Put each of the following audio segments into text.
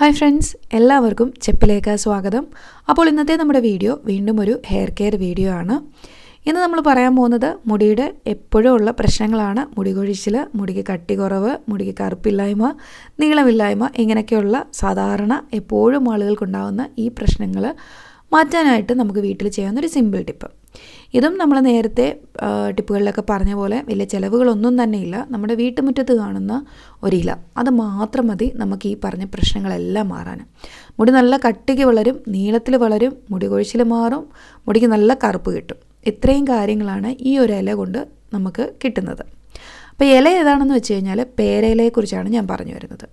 Hi friends എല്ലാവർക്കും ചെപ്പിലേക്ക് സ്വാഗതം. അപ്പോൾ ഇന്നത്തെ നമ്മുടെ വീഡിയോ വീണ്ടും ഒരു ഹെയർ കെയർ വീഡിയോ ആണ്. ഇന്ന് നമ്മൾ പറയാൻ പോകുന്നത് മുടിയുടെ എപ്പോഴും ഉള്ള പ്രശ്നങ്ങളാണ്. മുടി കൊഴിച്ചിൽ മുടിക്ക് കട്ടി കുറവ് മുടിക്ക് കറുപ്പില്ലായ്മ നീളമില്ലായ്മ ഇങ്ങനെയൊക്കെയുള്ള സാധാരണ എപ്പോഴും ആളുകൾക്കുണ്ടാകുന്ന ഈ പ്രശ്നങ്ങൾ മാറ്റാനായിട്ട് നമുക്ക് വീട്ടിൽ ചെയ്യാവുന്ന ഒരു സിമ്പിൾ ടിപ്പ് ഇതും നമ്മൾ നേരത്തെ ടിപ്പുകളിലൊക്കെ പറഞ്ഞ പോലെ വലിയ ചിലവുകളൊന്നും തന്നെ ഇല്ല. നമ്മുടെ വീട്ടുമുറ്റത്ത് കാണുന്ന ഒരില. അത് മാത്രം മതി നമുക്ക് ഈ പറഞ്ഞ പ്രശ്നങ്ങളെല്ലാം മാറാൻ മുടി നല്ല കട്ടിക്ക് വളരും നീളത്തിൽ വളരും മുടി കൊഴിച്ചിൽ മാറും മുടിക്ക് നല്ല കറുപ്പ് കിട്ടും. ഇത്രയും കാര്യങ്ങളാണ് ഈ ഒരു ഇല കൊണ്ട് നമുക്ക് കിട്ടുന്നത്. അപ്പോൾ ഇല ഏതാണെന്ന് വെച്ച് കഴിഞ്ഞാൽ പേരയിലയെക്കുറിച്ചാണ് ഞാൻ പറഞ്ഞു വരുന്നത്.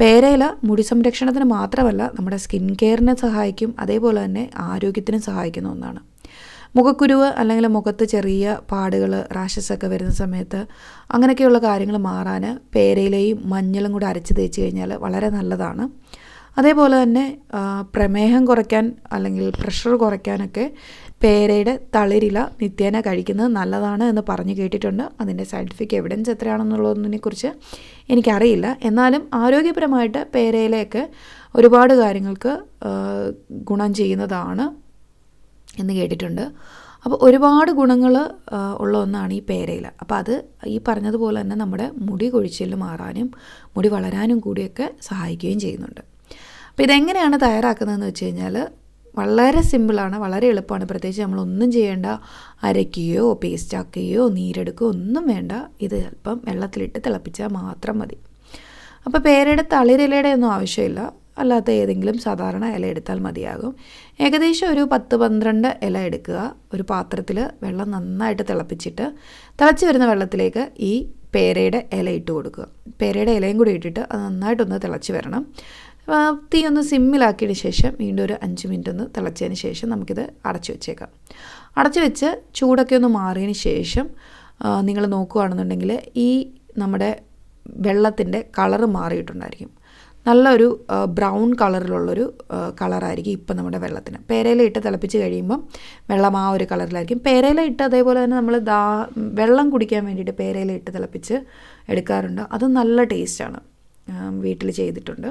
പേരയില മുടി സംരക്ഷണത്തിന് മാത്രമല്ല നമ്മുടെ സ്കിൻ കെയറിനെ സഹായിക്കും അതേപോലെ തന്നെ ആരോഗ്യത്തിനും സഹായിക്കുന്ന ഒന്നാണ്. മുഖക്കുരുവ് അല്ലെങ്കിൽ മുഖത്ത് ചെറിയ പാടുകൾ റാഷസ് ഒക്കെ വരുന്ന സമയത്ത് അങ്ങനെയൊക്കെയുള്ള കാര്യങ്ങൾ മാറാൻ പേരയിലയും മഞ്ഞളും കൂടെ അരച്ച് തേച്ച് കഴിഞ്ഞാൽ വളരെ നല്ലതാണ്. അതേപോലെ തന്നെ പ്രമേഹം കുറയ്ക്കാൻ അല്ലെങ്കിൽ പ്രഷർ കുറയ്ക്കാനൊക്കെ പേരയുടെ തളിരില നിത്യേന കഴിക്കുന്നത് നല്ലതാണ് എന്ന് പറഞ്ഞു കേട്ടിട്ടുണ്ട്. അതിന്റെ സയന്റിഫിക് എവിഡൻസ് എത്രയാണെന്നുള്ളതിനെക്കുറിച്ച് എനിക്കറിയില്ല. എന്നാലും ആരോഗ്യപരമായിട്ട് പേരയിലയൊക്കെ ഒരുപാട് കാര്യങ്ങൾക്ക് ഗുണം ചെയ്യുന്നതാണ്. എന്ന് കേട്ടിട്ടുണ്ട്. അപ്പോൾ ഒരുപാട് ഗുണങ്ങൾ ഉള്ള ഒന്നാണ് ഈ പേരയില. അപ്പോൾ അത് ഈ പറഞ്ഞതുപോലെ തന്നെ നമ്മുടെ മുടി കൊഴിച്ചിൽ മാറാനും മുടി വളരാനും കൂടിയൊക്കെ സഹായിക്കുകയും ചെയ്യുന്നുണ്ട്. അപ്പോൾ ഇതെങ്ങനെയാണ് തയ്യാറാക്കുന്നതെന്ന് വെച്ച് കഴിഞ്ഞാൽ വളരെ സിമ്പിളാണ് വളരെ എളുപ്പമാണ്. പ്രത്യേകിച്ച് നമ്മളൊന്നും ചെയ്യേണ്ട അരയ്ക്കുകയോ പേസ്റ്റാക്കുകയോ നീരെടുക്കുകയോ ഒന്നും വേണ്ട. ഇത് അല്പം വെള്ളത്തിലിട്ട് തിളപ്പിച്ചാൽ മാത്രം മതി. അപ്പോൾ പേരയുടെ തളിരിലയുടെ ഒന്നും ആവശ്യമില്ല. അല്ലാത്ത ഏതെങ്കിലും സാധാരണ ഇല എടുത്താൽ മതിയാകും. ഏകദേശം ഒരു പത്ത് പന്ത്രണ്ട് ഇല എടുക്കുക. ഒരു പാത്രത്തിൽ വെള്ളം നന്നായിട്ട് തിളപ്പിച്ചിട്ട് തിളച്ച് വരുന്ന വെള്ളത്തിലേക്ക് ഈ പേരയുടെ ഇല ഇട്ട് കൊടുക്കുക. പേരയുടെ ഇലയും കൂടി ഇട്ടിട്ട് അത് നന്നായിട്ടൊന്ന് തിളച്ച് വരണം. തീ ഒന്ന് സിമ്മിലാക്കിയതിന് ശേഷം വീണ്ടും ഒരു അഞ്ച് മിനിറ്റ് ഒന്ന് തിളച്ചതിന് ശേഷം നമുക്കിത് അടച്ചു വെച്ചേക്കാം. അടച്ചു വെച്ച് ചൂടൊക്കെ ഒന്ന് മാറിയതിന് ശേഷം നിങ്ങൾ നോക്കുകയാണെന്നുണ്ടെങ്കിൽ ഈ നമ്മുടെ വെള്ളത്തിന്റെ കളറ് മാറിയിട്ടുണ്ടായിരിക്കും. നല്ലൊരു ബ്രൗൺ കളറിലുള്ളൊരു കളറായിരിക്കും ഇപ്പം നമ്മുടെ വെള്ളത്തിന്. പേരയില ഇട്ട് തിളപ്പിച്ച് കഴിയുമ്പം വെള്ളം ആ ഒരു കളറിലായിരിക്കും. പേരയില ഇട്ട് അതേപോലെ തന്നെ നമ്മൾ ദാ വെള്ളം കുടിക്കാൻ വേണ്ടിയിട്ട് പേരയില ഇട്ട് തിളപ്പിച്ച് എടുക്കാറുണ്ട്. അത് നല്ല ടേസ്റ്റാണ്. വീട്ടിൽ ചെയ്തിട്ടുണ്ട്.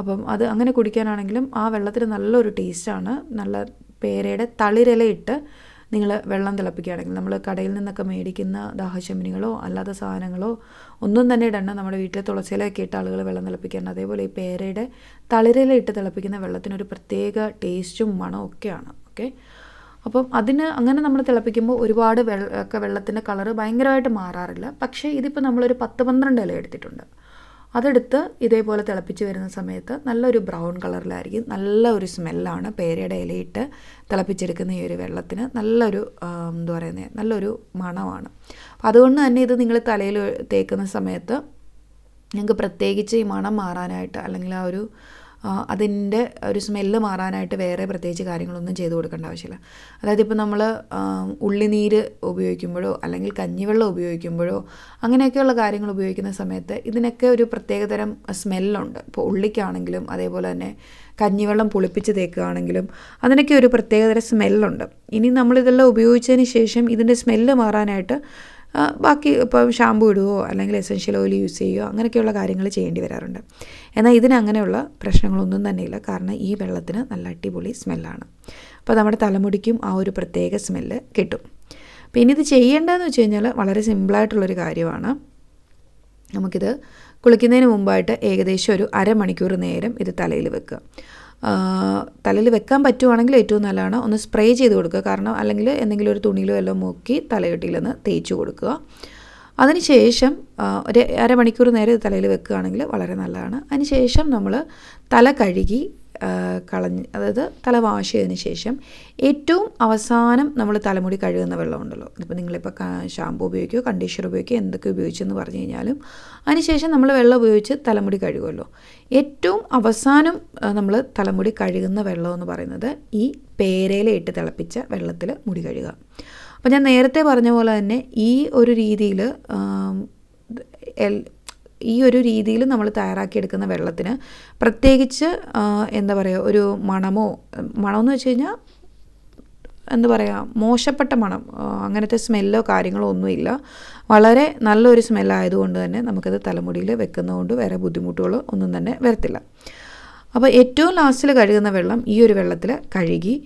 അപ്പം അത് അങ്ങനെ കുടിക്കാനാണെങ്കിലും ആ വെള്ളത്തിന് നല്ലൊരു ടേസ്റ്റാണ്. നല്ല പേരയുടെ തളിരില ഇട്ട് നിങ്ങൾ വെള്ളം തിളപ്പിക്കുകയാണെങ്കിൽ നമ്മൾ കടയിൽ നിന്നൊക്കെ മേടിക്കുന്ന ദാഹശമിനികളോ അല്ലാത്ത സാധനങ്ങളോ ഒന്നും തന്നെ ഇടണം നമ്മുടെ വീട്ടിലെ തുളസിയിലൊക്കെ ഇട്ട് ആളുകൾ വെള്ളം തിളപ്പിക്കാറുണ്ട്. അതേപോലെ ഈ പേരയുടെ തളിരയിലിട്ട് തിളപ്പിക്കുന്ന വെള്ളത്തിനൊരു പ്രത്യേക ടേസ്റ്റും മണവും ഒക്കെയാണ്. ഓക്കെ? അപ്പം അതിന് അങ്ങനെ നമ്മൾ തിളപ്പിക്കുമ്പോൾ ഒരുപാട് വെള്ള ഒക്കെ വെള്ളത്തിന്റെ കളറ് ഭയങ്കരമായിട്ട് മാറാറില്ല. പക്ഷേ ഇതിപ്പോൾ നമ്മളൊരു പത്ത് പന്ത്രണ്ട് ഇല എടുത്തിട്ടുണ്ട്. അതെടുത്ത് ഇതേപോലെ തിളപ്പിച്ച് വരുന്ന സമയത്ത് നല്ലൊരു ബ്രൗൺ കളറിലായിരിക്കും. നല്ല ഒരു സ്മെല്ലാണ്. പേരയുടെ ഇലയിട്ട് തിളപ്പിച്ചെടുക്കുന്ന ഈ ഒരു വെള്ളത്തിന് നല്ലൊരു എന്താ പറയുന്നത് നല്ലൊരു മണമാണ്. അതുകൊണ്ട് തന്നെ ഇത് നിങ്ങൾ തലയിൽ തേക്കുന്ന സമയത്ത് നിങ്ങൾക്ക് പ്രത്യേകിച്ച് ഈ മണം മാറാനായിട്ട് അല്ലെങ്കിൽ ആ ഒരു അതിന്റെ ഒരു സ്മെല്ല് മാറാനായിട്ട് വേറെ പ്രത്യേകിച്ച് കാര്യങ്ങളൊന്നും ചെയ്തു കൊടുക്കേണ്ട ആവശ്യമില്ല. അതായത് ഇപ്പോൾ നമ്മൾ ഉള്ളിനീര് ഉപയോഗിക്കുമ്പോഴോ അല്ലെങ്കിൽ കഞ്ഞിവെള്ളം ഉപയോഗിക്കുമ്പോഴോ അങ്ങനെയൊക്കെയുള്ള കാര്യങ്ങൾ ഉപയോഗിക്കുന്ന സമയത്ത് ഇതിനൊക്കെ ഒരു പ്രത്യേകതരം സ്മെല്ലുണ്ട്. ഇപ്പോൾ ഉള്ളിക്കാണെങ്കിലും അതേപോലെ തന്നെ കഞ്ഞിവെള്ളം പുളിപ്പിച്ച് തേക്കുകയാണെങ്കിലും അതിനൊക്കെ ഒരു പ്രത്യേകതരം സ്മെല്ലുണ്ട്. ഇനി നമ്മളിതെല്ലാം ഉപയോഗിച്ചതിന് ശേഷം ഇതിന്റെ സ്മെല്ല് മാറാനായിട്ട് ബാക്കി ഇപ്പം ഷാമ്പു ഇടുകയോ അല്ലെങ്കിൽ എസൻഷ്യൽ ഓയിൽ യൂസ് ചെയ്യുകയോ അങ്ങനെയൊക്കെയുള്ള കാര്യങ്ങൾ ചെയ്യേണ്ടി വരാറുണ്ട്. എന്നാൽ ഇതിനങ്ങനെയുള്ള പ്രശ്നങ്ങളൊന്നും തന്നെയില്ല. കാരണം ഈ വെള്ളത്തിന് നല്ല അടിപൊളി സ്മെല്ലാണ്. അപ്പോൾ നമ്മുടെ തലമുടിക്കും ആ ഒരു പ്രത്യേക സ്മെല്ല് കിട്ടും. പിന്നെ ഇത് ചെയ്യേണ്ടതെന്ന് വെച്ച് കഴിഞ്ഞാൽ വളരെ സിമ്പിളായിട്ടുള്ളൊരു കാര്യമാണ്. നമുക്കിത് കുളിക്കുന്നതിന് മുമ്പായിട്ട് ഏകദേശം ഒരു അരമണിക്കൂർ നേരം ഇത് തലയിൽ വെക്കുക. തലയിൽ വെക്കാൻ പറ്റുവാണെങ്കിൽ ഏറ്റവും നല്ലതാണ് ഒന്ന് സ്പ്രേ ചെയ്ത് കൊടുക്കുക. കാരണം അല്ലെങ്കിൽ എന്തെങ്കിലും ഒരു തുണിയിലോ എല്ലാം മുക്കി തലയൊട്ടിയിലൊന്ന് തേച്ച് കൊടുക്കുക. അതിനുശേഷം ഒരു അരമണിക്കൂർ നേരം തലയിൽ വെക്കുകയാണെങ്കിൽ വളരെ നല്ലതാണ്. അതിനുശേഷം നമ്മൾ തല കഴുകി കളഞ്ഞ് അതായത് തല വാഷ് ചെയ്തതിന് ശേഷം ഏറ്റവും അവസാനം നമ്മൾ തലമുടി കഴുകുന്ന വെള്ളമുണ്ടല്ലോ ഇപ്പോൾ നിങ്ങളിപ്പോൾ ഷാമ്പു ഉപയോഗിക്കുകയോ കണ്ടീഷണർ ഉപയോഗിക്കുകയോ എന്തൊക്കെ ഉപയോഗിച്ചെന്ന് പറഞ്ഞു കഴിഞ്ഞാലും അതിനുശേഷം നമ്മൾ വെള്ളം ഉപയോഗിച്ച് തലമുടി കഴുകുമല്ലോ. ഏറ്റവും അവസാനം നമ്മൾ തലമുടി കഴുകുന്ന വെള്ളം എന്ന് പറയുന്നത് ഈ പേരയില ഇട്ട് തിളപ്പിച്ച വെള്ളത്തിൽ മുടി കഴുകുക. അപ്പോൾ ഞാൻ നേരത്തെ പറഞ്ഞ പോലെ തന്നെ ഈ ഒരു രീതിയിൽ ഈ ഒരു രീതിയിൽ നമ്മൾ തയ്യാറാക്കിയെടുക്കുന്ന വെള്ളത്തിന് പ്രത്യേകിച്ച് എന്താ പറയുക ഒരു മണമോ മണമെന്ന് വെച്ച് കഴിഞ്ഞാൽ എന്താ പറയുക മോശപ്പെട്ട മണം അങ്ങനത്തെ സ്മെല്ലോ കാര്യങ്ങളോ ഒന്നുമില്ല. വളരെ നല്ലൊരു സ്മെല്ലായതുകൊണ്ട് തന്നെ നമുക്കത് തലമുടിയിൽ വെക്കുന്നതുകൊണ്ട് വേറെ ബുദ്ധിമുട്ടുകൾ ഒന്നും തന്നെ വരത്തില്ല. അപ്പോൾ ഏറ്റവും ലാസ്റ്റിൽ കഴുകുന്ന വെള്ളം ഈ ഒരു വെള്ളത്തിൽ കഴുകി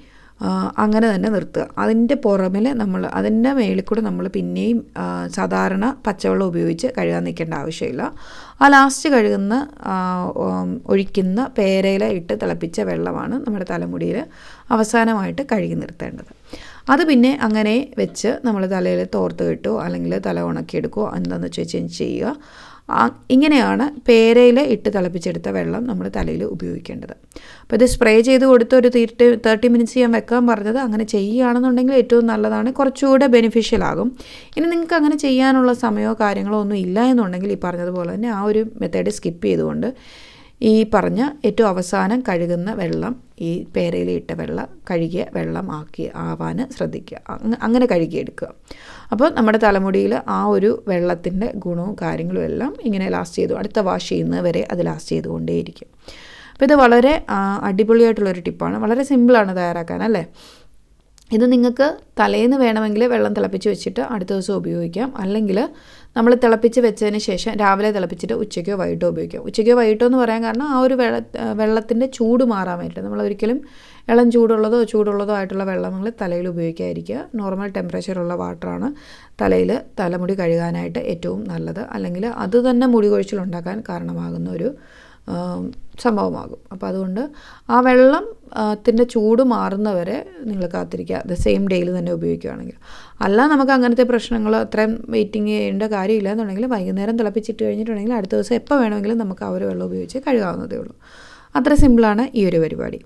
അങ്ങനെ തന്നെ നിർത്തുക. അതിന്റെ പുറമിൽ നമ്മൾ അതിന്റെ മേളിൽ കൂടെ നമ്മൾ പിന്നെയും സാധാരണ പച്ചവെള്ളം ഉപയോഗിച്ച് കഴുകാൻ നിൽക്കേണ്ട ആവശ്യമില്ല. ആ ലാസ്റ്റ് കഴുകുന്ന ഒഴിക്കുന്ന പേരയില ഇട്ട് തിളപ്പിച്ച വെള്ളമാണ് നമ്മുടെ തലമുടിയിൽ അവസാനമായിട്ട് കഴുകി നിർത്തേണ്ടത്. അത് പിന്നെ അങ്ങനെ വെച്ച് നമ്മൾ തലയിൽ തോർത്ത് കിട്ടുമോ അല്ലെങ്കിൽ തല ഉണക്കിയെടുക്കുകയോ എന്താണെന്ന് വെച്ച് ചെയ്യുക. ഇങ്ങനെയാണ് പേരയിൽ ഇട്ട് തിളപ്പിച്ചെടുത്ത വെള്ളം നമ്മൾ തലയിൽ ഉപയോഗിക്കേണ്ടത്. അപ്പോൾ ഇത് സ്പ്രേ ചെയ്ത് കൊടുത്ത് ഒരു തീർട്ടി തേർട്ടി മിനിറ്റ്സ് ഞാൻ വെക്കാൻ പറഞ്ഞത് അങ്ങനെ ചെയ്യുകയാണെന്നുണ്ടെങ്കിൽ ഏറ്റവും നല്ലതാണ്. കുറച്ചുകൂടെ ബെനിഫിഷ്യൽ ആകും. ഇനി നിങ്ങൾക്ക് അങ്ങനെ ചെയ്യാനുള്ള സമയമോ കാര്യങ്ങളോ ഒന്നും ഇല്ല എന്നുണ്ടെങ്കിൽ ഈ പറഞ്ഞതുപോലെ തന്നെ ആ ഒരു മെത്തേഡ് സ്കിപ്പ് ചെയ്തുകൊണ്ട് ഈ പറഞ്ഞ ഏറ്റവും അവസാനം കഴുകുന്ന വെള്ളം ഈ പേരയിലിട്ട വെള്ളം കഴുകിയ വെള്ളം ആക്കി ആവാൻ ശ്രദ്ധിക്കുക. അങ്ങ- അങ്ങനെ കഴുകിയെടുക്കുക. അപ്പോൾ നമ്മുടെ തലമുടിയിൽ ആ ഒരു വെള്ളത്തിന്റെ ഗുണവും കാര്യങ്ങളും എല്ലാം ഇങ്ങനെ ലാസ്റ്റ് ചെയ്തു. അടുത്ത വാഷ് ചെയ്യുന്നവരെ അത് ലാസ്റ്റ് ചെയ്തുകൊണ്ടേയിരിക്കും. അപ്പോൾ ഇത് വളരെ അടിപൊളിയായിട്ടുള്ളൊരു ടിപ്പാണ് വളരെ സിമ്പിളാണ് തയ്യാറാക്കാൻ അല്ലേ? ഇത് നിങ്ങൾക്ക് തലേന്ന് വേണമെങ്കിൽ വെള്ളം തിളപ്പിച്ച് വെച്ചിട്ട് അടുത്ത ദിവസം ഉപയോഗിക്കാം. അല്ലെങ്കിൽ നമ്മൾ തിളപ്പിച്ച് വെച്ചതിന് ശേഷം രാവിലെ തിളപ്പിച്ചിട്ട് ഉച്ചയ്ക്കോ വൈകിട്ടോ ഉപയോഗിക്കാം. ഉച്ചയ്ക്കോ വൈകിട്ടോ എന്ന് പറയാൻ കാരണം ആ ഒരു വെള്ള വെള്ളത്തിന്റെ ചൂട് മാറാൻ വേണ്ടിയിട്ട് നമ്മൾ ഒരിക്കലും ഇളം ചൂടുള്ളതോ ചൂടുള്ളതോ ആയിട്ടുള്ള വെള്ളം വെള്ളങ്ങൾ തലയിൽ ഉപയോഗിക്കാതിരിക്കുക. നോർമൽ ടെമ്പറേച്ചറുള്ള വാട്ടറാണ് തലയിൽ തലമുടി കഴുകാനായിട്ട് ഏറ്റവും നല്ലത്. അല്ലെങ്കിൽ അത് തന്നെ മുടി കൊഴിച്ചിലുണ്ടാക്കാൻ കാരണമാകുന്ന ഒരു സംഭവമാകും. അപ്പോൾ അതുകൊണ്ട് ആ വെള്ളം ത്തിന്റെ ചൂട് മാറുന്നവരെ നിങ്ങൾ കാത്തിരിക്കുക. ദ സെയിം ഡേയിൽ തന്നെ ഉപയോഗിക്കുകയാണെങ്കിൽ അല്ല നമുക്ക് അങ്ങനത്തെ പ്രശ്നങ്ങൾ അത്രയും വെയിറ്റിംഗ് ചെയ്യേണ്ട കാര്യമില്ല എന്നുണ്ടെങ്കിൽ വൈകുന്നേരം തിളപ്പിച്ചിട്ട് കഴിഞ്ഞിട്ടുണ്ടെങ്കിൽ അടുത്ത ദിവസം എപ്പോൾ വേണമെങ്കിലും നമുക്ക് ആ ഒരു വെള്ളം ഉപയോഗിച്ച് കഴുകാവുന്നതേ ഉള്ളൂ. അത്ര സിമ്പിളാണ് ഈ ഒരു പരിപാടി.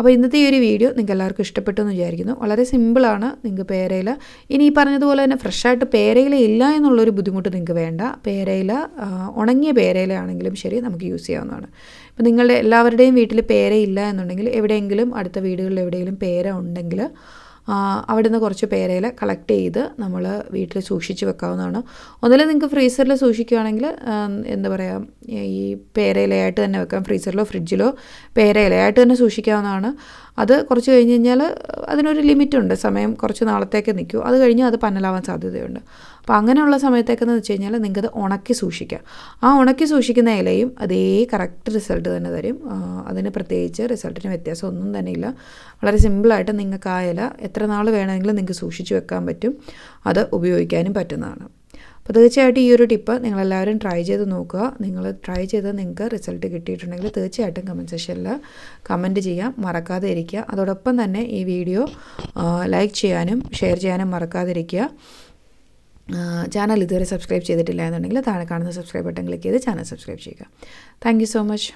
അപ്പോൾ ഇന്നത്തെ ഈ ഒരു വീഡിയോ നിങ്ങൾക്ക് എല്ലാവർക്കും ഇഷ്ടപ്പെട്ടു എന്ന് വിചാരിക്കുന്നു. വളരെ സിമ്പിളാണ് നിങ്ങൾക്ക് പേരയില. ഇനി ഈ പറഞ്ഞതുപോലെ തന്നെ ഫ്രഷായിട്ട് പേരയില ഇല്ല എന്നുള്ളൊരു ബുദ്ധിമുട്ട് നിങ്ങൾക്ക് വേണ്ട. പേരയില ഉണങ്ങിയ പേരയിലാണെങ്കിലും ശരി നമുക്ക് യൂസ് ചെയ്യാവുന്നതാണ്. ഇപ്പം നിങ്ങളുടെ എല്ലാവരുടെയും വീട്ടിൽ പേര ഇല്ല എന്നുണ്ടെങ്കിൽ എവിടെയെങ്കിലും അടുത്ത വീടുകളിൽ എവിടെയെങ്കിലും പേര ഉണ്ടെങ്കിൽ അവിടുന്ന് കുറച്ച് പേരയിൽ കളക്ട് ചെയ്ത് നമ്മൾ വീട്ടിൽ സൂക്ഷിച്ച് വെക്കാവുന്നതാണ്. ഒന്നിൽ നിങ്ങൾക്ക് ഫ്രീസറിൽ സൂക്ഷിക്കുകയാണെങ്കിൽ എന്താ പറയുക ഈ പേരയിലയായിട്ട് തന്നെ വെക്കാം. ഫ്രീസറിലോ ഫ്രിഡ്ജിലോ പേരയിലയായിട്ട് തന്നെ സൂക്ഷിക്കാവുന്നതാണ്. അത് കുറച്ച് കഴിഞ്ഞ് കഴിഞ്ഞാൽ അതിനൊരു ലിമിറ്റുണ്ട് സമയം കുറച്ച് നാളത്തേക്ക് നിൽക്കും അത് കഴിഞ്ഞ് അത് പന്നലാവാൻ സാധ്യതയുണ്ട്. അപ്പോൾ അങ്ങനെയുള്ള സമയത്തേക്കെന്ന് വെച്ച് കഴിഞ്ഞാൽ നിങ്ങൾക്കത് ഉണക്കി സൂക്ഷിക്കാം. ആ ഉണക്കി സൂക്ഷിക്കുന്ന ഇലയും അതേ കറക്റ്റ് റിസൾട്ട് തന്നെ തരും. അതിന് പ്രത്യേകിച്ച് റിസൾട്ടിന് വ്യത്യാസം ഒന്നും തന്നെ ഇല്ല. വളരെ സിമ്പിളായിട്ട് നിങ്ങൾക്ക് ആ ഇല എത്ര നാൾ വേണമെങ്കിലും നിങ്ങൾക്ക് സൂക്ഷിച്ചു വെക്കാൻ പറ്റും. അത് ഉപയോഗിക്കാനും പറ്റുന്നതാണ്. അപ്പോൾ തീർച്ചയായിട്ടും ഈ ഒരു ടിപ്പ് നിങ്ങളെല്ലാവരും ട്രൈ ചെയ്ത് നോക്കുക. നിങ്ങൾ ട്രൈ ചെയ്ത് നിങ്ങൾക്ക് റിസൾട്ട് കിട്ടിയിട്ടുണ്ടെങ്കിൽ തീർച്ചയായിട്ടും കമന്റ് സെക്ഷനിൽ കമന്റ് ചെയ്യാം. മറക്കാതെ ഇരിക്കുക. അതോടൊപ്പം തന്നെ ഈ വീഡിയോ ലൈക്ക് ചെയ്യാനും ഷെയർ ചെയ്യാനും മറക്കാതിരിക്കുക ചാനൽ ഇതുവരെ സബ്സ്ക്രൈബ് ചെയ്തിട്ടില്ല എന്നുണ്ടെങ്കിൽ താഴെ കാണുന്ന സബ്സ്ക്രൈബ് ബട്ടൺ ക്ലിക്ക് ചെയ്ത് ചാനൽ സബ്സ്ക്രൈബ് ചെയ്യുക. Thank so much